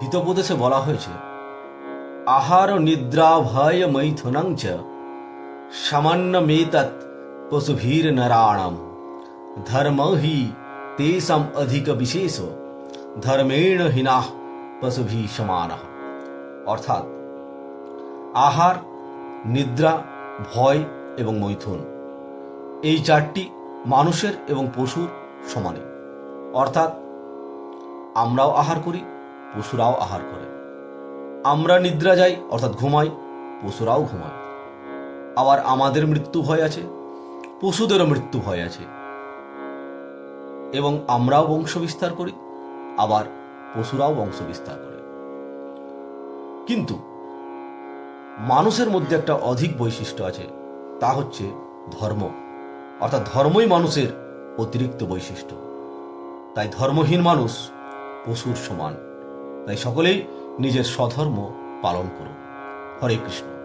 হিতোপদেশে বলা হয়েছে, আহার নিদ্রা ভয় মৈথুনং চ, সামান্য মেতৎ পশুভীর নরাণম ধর্ম হি তেষাম অধিক বিশেষ, ধর্মেণ হীনা পশুভি সমান অর্থাৎ, আহার, নিদ্রা, ভয় এবং মৈথুন, এই চারটি মানুষের এবং পশুর সমানে। অর্থাৎ, আমরাও আহার করি পশুরাও আহার করে। আমরা নিদ্রা যাই, অর্থাৎ ঘুমাই, পশুরাও ঘুমায়। আবার আমাদের মৃত্যু ভয় আছে, পশুদেরও মৃত্যু ভয় আছে। এবং আমরাও বংশ বিস্তার করি, আবার পশুরাও বংশ বিস্তার করে। কিন্তু মানুষের মধ্যে একটা অধিক বৈশিষ্ট্য আছে, তা হচ্ছে ধর্ম। অর্থাৎ ধর্মই মানুষের অতিরিক্ত বৈশিষ্ট্য। তাই ধর্মহীন মানুষ পশুর সমান। তাই সকলেই নিজের স্বধর্ম পালন করুন। হরে কৃষ্ণ।